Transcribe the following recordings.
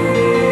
Amen.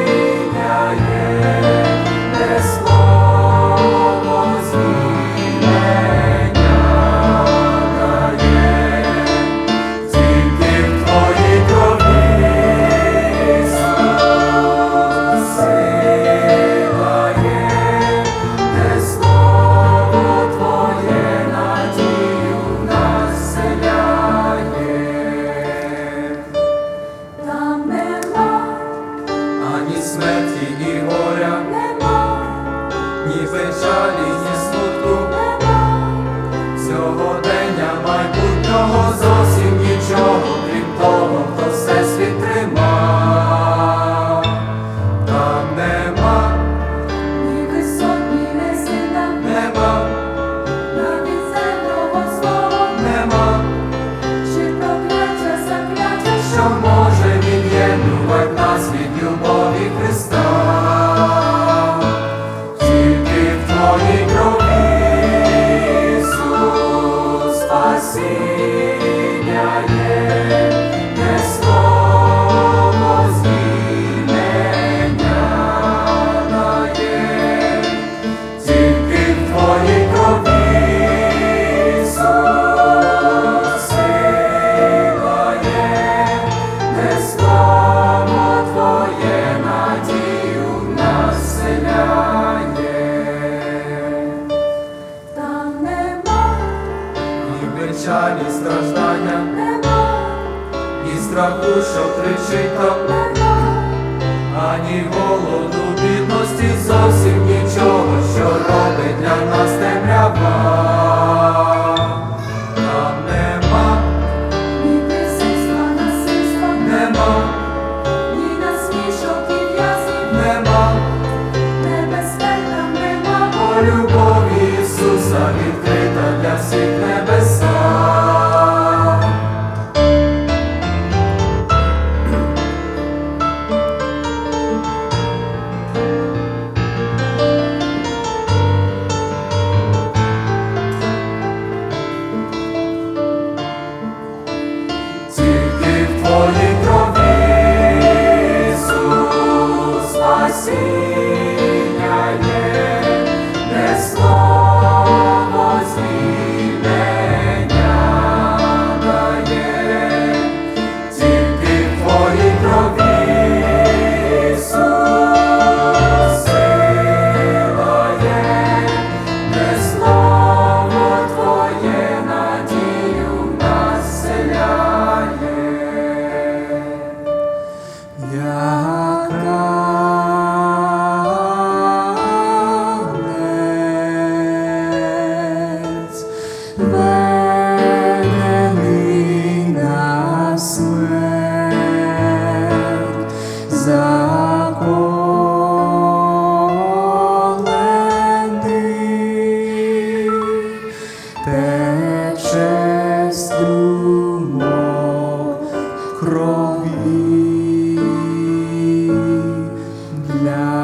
і страху, що кричить там, ані голоду бідності зовсім нічого, що робить для нас. Holy тече струмок крові. Для